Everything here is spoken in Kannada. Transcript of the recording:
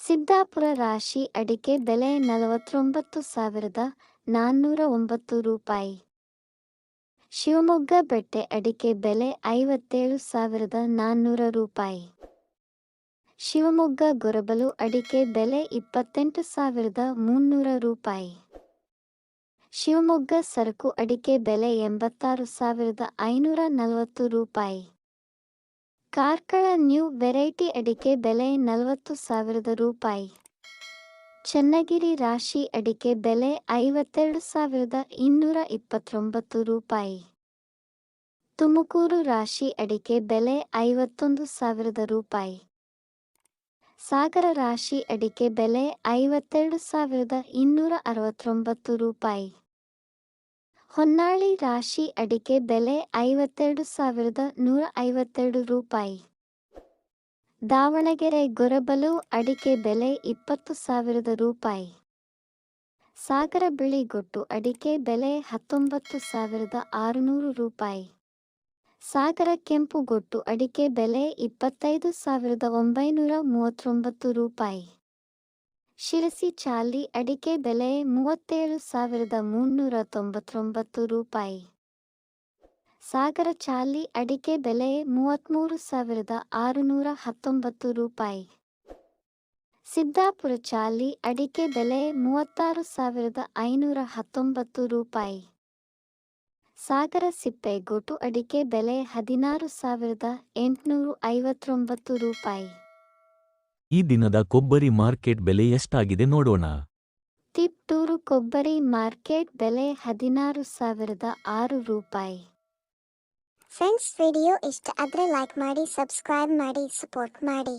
ಸಿದ್ದಾಪುರ ರಾಶಿ ಅಡಿಕೆ ಬೆಲೆ ನಲವತ್ತೊಂಬತ್ತು ಸಾವಿರದ ನಾನ್ನೂರ ಒಂಬತ್ತು ರೂಪಾಯಿ. ಶಿವಮೊಗ್ಗ ಬೆಟ್ಟೆ ಅಡಿಕೆ ಬೆಲೆ ಐವತ್ತೇಳು ಸಾವಿರದ ನಾನ್ನೂರ ರೂಪಾಯಿ. ಶಿವಮೊಗ್ಗ ಗೊರಬಲು ಅಡಿಕೆ ಬೆಲೆ ಇಪ್ಪತ್ತೆಂಟು ಸಾವಿರದ ಮುನ್ನೂರ ರೂಪಾಯಿ. ಶಿವಮೊಗ್ಗ ಸರಕು ಅಡಿಕೆ ಬೆಲೆ ಎಂಬತ್ತಾರು ಸಾವಿರದ ಐನೂರ ನಲವತ್ತು ರೂಪಾಯಿ. ಕಾರ್ಕಳ ನ್ಯೂ ವೆರೈಟಿ ಅಡಿಕೆ ಬೆಲೆ ನಲವತ್ತು ಸಾವಿರದ ರೂಪಾಯಿ. ಚನ್ನಗಿರಿ ರಾಶಿ ಅಡಿಕೆ ಬೆಲೆ ಐವತ್ತೆರಡು ಸಾವಿರದ ಇನ್ನೂರ ಇಪ್ಪತ್ತೊಂಬತ್ತು ರೂಪಾಯಿ. ತುಮಕೂರು ರಾಶಿ ಅಡಿಕೆ ಬೆಲೆ ಐವತ್ತೊಂದು ಸಾವಿರದ ರೂಪಾಯಿ. ಸಾಗರ ರಾಶಿ ಅಡಿಕೆ ಬೆಲೆ ಐವತ್ತೆರಡು ಸಾವಿರದ ಇನ್ನೂರ ಅರವತ್ತೊಂಬತ್ತು ರೂಪಾಯಿ. ಹೊನ್ನಾಳಿ ರಾಶಿ ಅಡಿಕೆ ಬೆಲೆ ಐವತ್ತೆರಡು ಸಾವಿರದ ನೂರ ಐವತ್ತೆರಡು ರೂಪಾಯಿ. ದಾವಣಗೆರೆ ಗೊರಬಲು ಅಡಿಕೆ ಬೆಲೆ ಇಪ್ಪತ್ತು ಸಾವಿರದ ರೂಪಾಯಿ. ಸಾಗರ ಬಿಳಿಗೊಟ್ಟು ಅಡಿಕೆ ಬೆಲೆ ಹತ್ತೊಂಬತ್ತು ಸಾವಿರದ ಆರುನೂರು ರೂಪಾಯಿ. ಸಾಗರ ಕೆಂಪುಗೊಟ್ಟು ಅಡಿಕೆ ಬೆಲೆ ಇಪ್ಪತ್ತೈದು ಸಾವಿರದ ಒಂಬೈನೂರ ಮೂವತ್ತೊಂಬತ್ತು ರೂಪಾಯಿ. ಶಿರಸಿ ಚಾಲಿ ಅಡಿಕೆ ಬೆಲೆ ಮೂವತ್ತೇಳು ಸಾವಿರದ ಮುನ್ನೂರ ತೊಂಬತ್ತೊಂಬತ್ತು ರೂಪಾಯಿ. ಸಾಗರ ಚಾಲಿ ಅಡಿಕೆ ಬೆಲೆ ಮೂವತ್ತ್ಮೂರು ಸಾವಿರದ ಆರುನೂರ ಹತ್ತೊಂಬತ್ತು ರೂಪಾಯಿ. ಸಿದ್ದಾಪುರ ಚಾಲಿ ಅಡಿಕೆ ಬೆಲೆ ಮೂವತ್ತಾರು ಸಾವಿರದ ಐನೂರ ಹತ್ತೊಂಬತ್ತು ರೂಪಾಯಿ. ಸಾಗರ ಸಿಪ್ಪೆಗೋಟು ಅಡಿಕೆ ಬೆಲೆ ಹದಿನಾರು ಸಾವಿರದ ಎಂಟುನೂರು ಐವತ್ತೊಂಬತ್ತು ರೂಪಾಯಿ. ಈ ದಿನದ ಕೊಬ್ಬರಿ ಮಾರ್ಕೆಟ್ ಬೆಲೆ ಎಷ್ಟಾಗಿದೆ ನೋಡೋಣ. ತಿಪ್ಟೂರು ಕೊಬ್ಬರಿ ಮಾರ್ಕೆಟ್ ಬೆಲೆ ಹದಿನಾರು ಸಾವಿರದ ಆರು ರೂಪಾಯಿ. ಫ್ರೆಂಡ್ಸ್ ವಿಡಿಯೋ ಇಷ್ಟ ಆದರೆ ಲೈಕ್ ಮಾಡಿ ಸಬ್ಸ್ಕ್ರೈಬ್ ಮಾಡಿ ಸಪೋರ್ಟ್ ಮಾಡಿ.